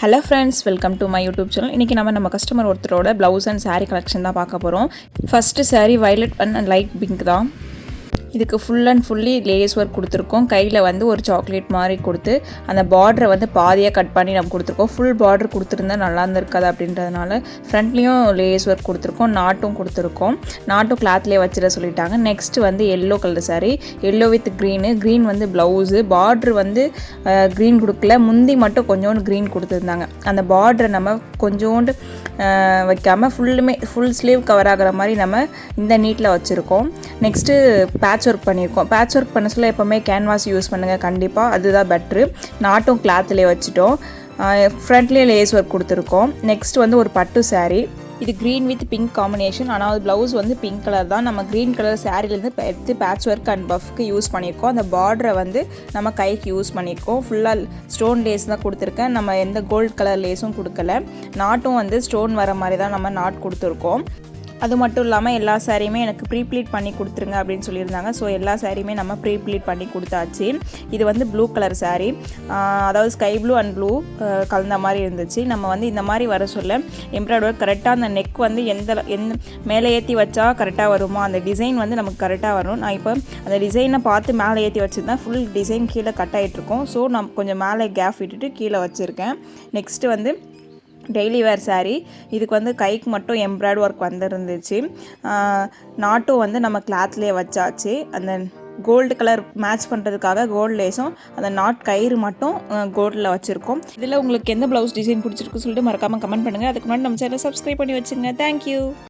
Hello friends welcome to my YouTube channel இன்றைக்கி நம்ம நம்ம கஸ்டமர் ஒருத்தரோட ப்ளவுஸ் அண்ட் சாரீ கலெக்ஷன் தான் பார்க்க போகிறோம் first sari violet and light pink தான். இதுக்கு full and fully lace work கொடுத்துருக்கோம். கையில் வந்து ஒரு சாக்லேட் மாதிரி கொடுத்து அந்த பார்டரை வந்து பாதியாக கட் பண்ணி நம்ம கொடுத்துருக்கோம். ஃபுல் பார்டர் கொடுத்துருந்தா நல்லா இருந்திருக்காது அப்படின்றதுனால ஃப்ரண்ட்லேயும் லேஸ் ஒர்க் கொடுத்துருக்கோம். நாட்டும் கொடுத்துருக்கோம். நாட்டும் கிளாத்லேயே வச்சிட சொல்லிட்டாங்க. நெக்ஸ்ட் வந்து yellow colour sari yellow with green green வந்து ப்ளவுஸு பார்ட்ரு வந்து க்ரீன் கொடுக்கல. முந்தி மட்டும் கொஞ்சோண்டு க்ரீன் கொடுத்துருந்தாங்க. அந்த பார்டரை நம்ம கொஞ்சோண்டு வைக்காமல் ஃபுல்லுமே ஃபுல் ஸ்லீவ் கவர் ஆகிற மாதிரி நம்ம இந்த நீட்டில் வச்சுருக்கோம். நெக்ஸ்ட்டு பேட்ச் ஒர்க் பண்ணியிருக்கோம் பேட்ச் ஒர்க் பண்ண சொல்ல எப்போவுமே கேன்வாஸ் யூஸ் பண்ணுங்கள் கண்டிப்பாக அதுதான் பெட்ரு நாட்டும் கிளாத்லேயே வச்சுட்டோம். ஃப்ரண்ட்லேயே லேஸ் ஒர்க் கொடுத்துருக்கோம். நெக்ஸ்ட் வந்து ஒரு பட்டு சேரீ இது க்ரீன் வித் பிங்க் காம்பினேஷன் ஆனால் அது ப்ளவுஸ் வந்து பிங்க் கலர் தான். நம்ம க்ரீன் கலர் சாரீலேருந்து எடுத்து பேட்ச் ஒர்க் அண்ட் பஃப்க்கு யூஸ் பண்ணியிருக்கோம். அந்த பார்டரை வந்து நம்ம கைக்கு யூஸ் பண்ணியிருக்கோம். ஃபுல்லாக ஸ்டோன் லேஸ் தான் கொடுத்துருக்கேன். நம்ம எந்த கோல்ட் கலர் லேஸும் கொடுக்கல. நாட்டும் வந்து ஸ்டோன் வர மாதிரி தான் நம்ம நாட் கொடுத்துருக்கோம். அது மட்டும் இல்லாமல் எல்லா சாரியுமே எனக்கு ப்ரீ ப்ளீட் பண்ணி கொடுத்துருங்க அப்படின்னு சொல்லியிருந்தாங்க. ஸோ எல்லா சாரியுமே நம்ம ப்ரீ ப்ளீட் பண்ணி கொடுத்தாச்சு. இது வந்து ப்ளூ கலர் சாரீ அதாவது ஸ்கை ப்ளூ அண்ட் ப்ளூ கலந்த மாதிரி இருந்துச்சு. நம்ம வந்து இந்த மாதிரி வர சொல்ல எம்ப்ராய்டர் கரெக்டாக அந்த நெக் வந்து எந்த எந்த மேலே ஏற்றி வச்சா கரெக்டாக வருமா? அந்த டிசைன் வந்து நமக்கு கரெக்டாக வரும் நான் இப்போ அந்த டிசைனை பார்த்து மேலே ஏற்றி வச்சுருந்தேன் ஃபுல் டிசைன் கீழே கட் ஆகிட்ருக்கோம் ஸோ நான் கொஞ்சம் மேலே கேப் விட்டுட்டு கீழே வச்சுருக்கேன். நெக்ஸ்ட்டு வந்து டெய்லி வேர் சாரீ இதுக்கு வந்து கைக்கு மட்டும் எம்ப்ராய்டு ஒர்க் வந்துருந்துச்சு. நாட்டும் வந்து நம்ம கிளாத்லேயே வச்சாச்சு. அந்த கோல்டு கலர் மேட்ச் பண்ணுறதுக்காக கோல்டு லேஸும் அந்த நாட் கயிறு மட்டும் கோல்டில் வச்சுருக்கோம். இதில் உங்களுக்கு எந்த ப்ளவுஸ் டிசைன் பிடிச்சிருக்கு சொல்லிட்டு மறக்காமல் கமெண்ட் பண்ணுங்கள் அதுக்கு முன்னாடி நம்ம சேனல் சப்ஸ்கிரைப் பண்ணி வச்சுங்க தேங்க்யூ